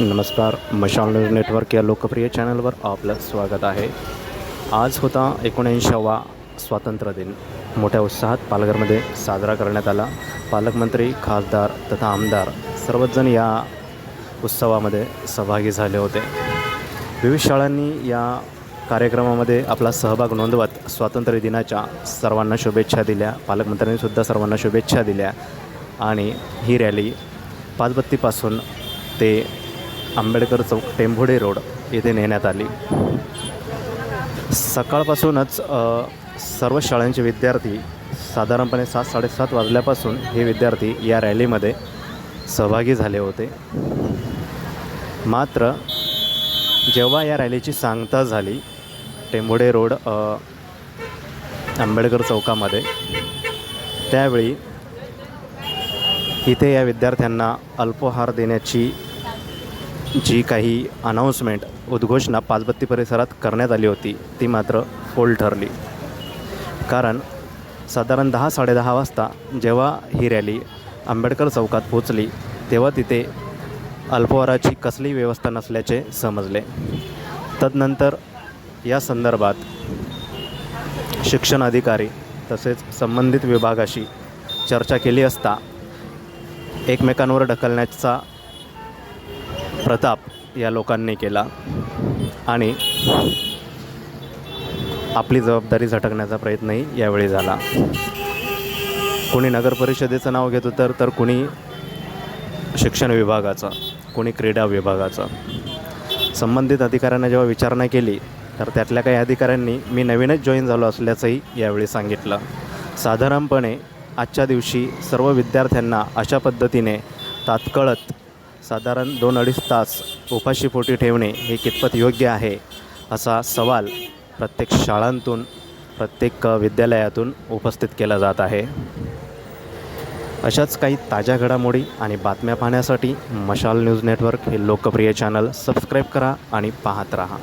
नमस्कार मशाल news network या लोकप्रिय चॅनलवर आपलं स्वागत आहे. आज होता एकोणऐंशावा स्वातंत्र्य दिन. मोठ्या उत्साहात पालघरमध्ये साजरा करण्यात आला. पालकमंत्री खासदार तथा आमदार सर्वचजण या उत्सवामध्ये सहभागी झाले होते. विविध शाळांनी या कार्यक्रमामध्ये आपला सहभाग नोंदवत स्वातंत्र्य दिनाच्या सर्वांना शुभेच्छा दिल्या. पालकमंत्र्यांनीसुद्धा सर्वांना शुभेच्छा दिल्या. आणि ही रॅली पाचबत्तीपासून ते आंबेडकर चौक टेंभोडे रोड येथे नेण्यात आली. सकाळपासूनच सर्व शाळांचे विद्यार्थी साधारणपणे सात साडेसात वाजल्यापासून हे विद्यार्थी या रॅलीमध्ये सहभागी झाले होते. मात्र जेव्हा या रॅलीची सांगता झाली टेंभोडे रोड आंबेडकर चौकामध्ये त्यावेळी इथे या विद्यार्थ्यांना अल्पोहार देण्याची जी काही अनाऊन्समेंट उद्घोषणा पाचबत्ती परिसरात करण्यात आली होती ती मात्र फोल ठरली. कारण साधारण दहा साडेदहा वाजता जेव्हा ही रॅली आंबेडकर चौकात पोचली तेव्हा तिथे अल्पवराची कसली व्यवस्था नसल्याचे समजले. तदनंतर या संदर्भात शिक्षण अधिकारी तसेच संबंधित विभागाशी चर्चा केली असता एकमेकांवर ढकलण्याचा प्रताप या लोकांनी केला. आणि आपली जबाबदारी झटकण्याचा प्रयत्नही यावेळी झाला. कोणी नगरपरिषदेचं नाव घेतो तर तर कोणी शिक्षण विभागाचं कोणी क्रीडा विभागाचं. संबंधित अधिकाऱ्यांना जेव्हा विचारणा केली तर त्यातल्या काही अधिकाऱ्यांनी मी नवीनच जॉईन झालो असल्याचंही यावेळी सांगितलं. साधारणपणे आजच्या दिवशी सर्व विद्यार्थ्यांना अशा पद्धतीने तात्कळत साधारण दोन अडीच तास उपाशीपोटी ठेवणे हे कितपत योग्य आहे असा सवाल प्रत्येक शाळांतून प्रत्येक विद्यालयातून उपस्थित केला जात आहे. अशाच काही ताज्या घडामोडी आणि बातम्या पाहण्यासाठी मशाल न्यूज नेटवर्क हे लोकप्रिय चॅनल सबस्क्राईब करा आणि पाहत राहा.